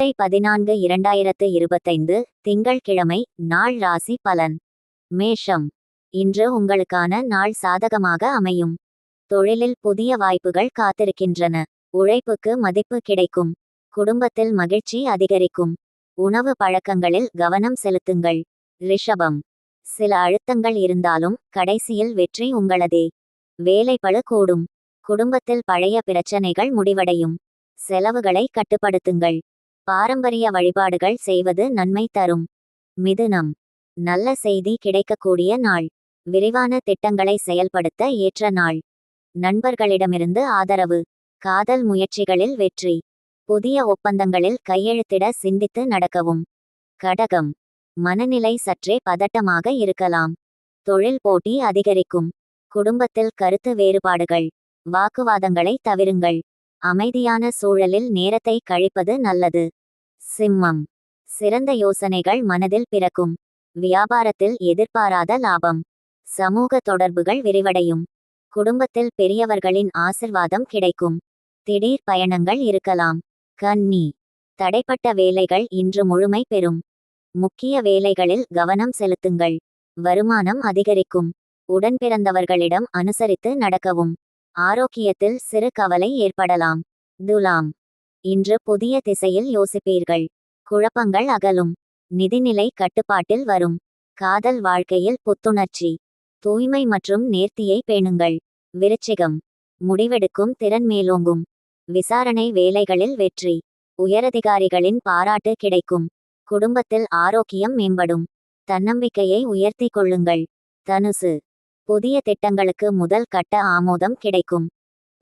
ஜூலை பதினான்கு இரண்டாயிரத்து இருபத்தைந்து திங்கள்கிழமை நாள் ராசி பலன். மேஷம். இன்று உங்களுக்கான நாள் சாதகமாக அமையும். தொழிலில் புதிய வாய்ப்புகள் காத்திருக்கின்றன. உழைப்புக்கு மதிப்பு கிடைக்கும். குடும்பத்தில் மகிழ்ச்சி அதிகரிக்கும். உணவு பழக்கங்களில் கவனம் செலுத்துங்கள். ரிஷபம். சில அழுத்தங்கள் இருந்தாலும் கடைசியில் வெற்றி உங்களதே. வேலைப்பளு கூடும். குடும்பத்தில் பழைய பிரச்சனைகள் முடிவடையும். செலவுகளை கட்டுப்படுத்துங்கள். பாரம்பரிய வழிபாடுகள் செய்வது நன்மை தரும். மிதுனம். நல்ல செய்தி கிடைக்கக்கூடிய நாள். விரிவான திட்டங்களை செயல்படுத்த ஏற்ற நாள். நண்பர்களிடமிருந்து ஆதரவு. காதல் முயற்சிகளில் வெற்றி. புதிய ஒப்பந்தங்களில் கையெழுத்திட சிந்தித்து நடக்கவும். கடகம். மனநிலை சற்றே பதட்டமாக இருக்கலாம். தொழில் போட்டி அதிகரிக்கும். குடும்பத்தில் கருத்து வேறுபாடுகள். வாக்குவாதங்களை தவிருங்கள். அமைதியான சூழலில் நேரத்தை கழிப்பது நல்லது. சிம்மம். சிறந்த யோசனைகள் மனதில் பிறக்கும். வியாபாரத்தில் எதிர்பாராத லாபம். சமூக தொடர்புகள் விரிவடையும். குடும்பத்தில் பெரியவர்களின் ஆசிர்வாதம் கிடைக்கும். திடீர் பயணங்கள் இருக்கலாம். கன்னி. தடைப்பட்ட வேலைகள் இன்று முழுமை பெறும். முக்கிய வேலைகளில் கவனம் செலுத்துங்கள். வருமானம் அதிகரிக்கும். உடன்பிறந்தவர்களிடம் அனுசரித்து நடக்கவும். ஆரோக்கியத்தில் சிறு கவலை ஏற்படலாம். துலாம். இன்று புதிய திசையில் யோசிப்பீர்கள். குழப்பங்கள் அகலும். நிதிநிலை கட்டுப்பாட்டில் வரும். காதல் வாழ்க்கையில் புத்துணர்ச்சி. தூய்மை மற்றும் நேர்த்தியை பேணுங்கள். விருச்சிகம். முடிவெடுக்கும் திறன் மேலோங்கும். விசாரணை வேலைகளில் வெற்றி. உயரதிகாரிகளின் பாராட்டு கிடைக்கும். குடும்பத்தில் ஆரோக்கியம் மேம்படும். தன்னம்பிக்கையை உயர்த்தி கொள்ளுங்கள். தனுசு. புதிய திட்டங்களுக்கு முதல் கட்ட ஆமோதம் கிடைக்கும்.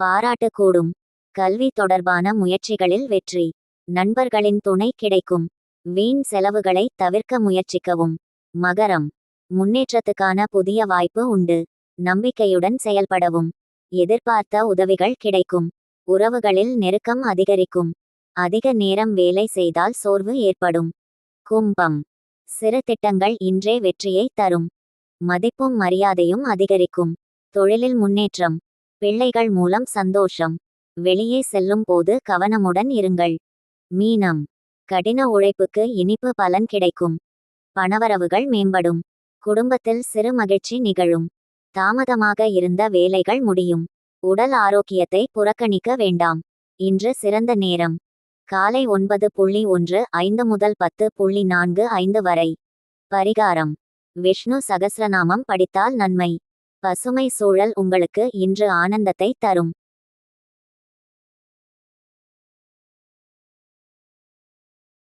பாராட்டு கூடும். கல்வி தொடர்பான முயற்சிகளில் வெற்றி. நண்பர்களின் துணை கிடைக்கும். வீண் செலவுகளை தவிர்க்க முயற்சிக்கவும். மகரம். முன்னேற்றத்துக்கான புதிய வாய்ப்பு உண்டு. நம்பிக்கையுடன் செயல்படவும். எதிர்பார்த்த உதவிகள் கிடைக்கும். உறவுகளில் நெருக்கம் அதிகரிக்கும். அதிக நேரம் வேலை செய்தால் சோர்வு ஏற்படும். கும்பம். சிறு திட்டங்கள் இன்றே வெற்றியை தரும். மதிப்பும் மரியாதையும் அதிகரிக்கும். தொழிலில் முன்னேற்றம். பிள்ளைகள் மூலம் சந்தோஷம். வெளியே செல்லும் போது கவனமுடன் இருங்கள். மீனம். கடின உழைப்புக்கு இனிப்பு பலன் கிடைக்கும். பணவரவுகள் மேம்படும். குடும்பத்தில் சிறு மகிழ்ச்சி நிகழும். தாமதமாக இருந்த வேலைகள் முடியும். உடல் ஆரோக்கியத்தை புறக்கணிக்க வேண்டாம். இன்று சிறந்த நேரம். காலை ஒன்பது புள்ளி ஒன்று ஐந்து முதல் பத்து புள்ளி நான்கு ஐந்து வரை. பரிகாரம். விஷ்ணு சகசிரநாமம் படித்தால் நன்மை. பசுமை சூழல் உங்களுக்கு இன்று ஆனந்தத்தை தரும்.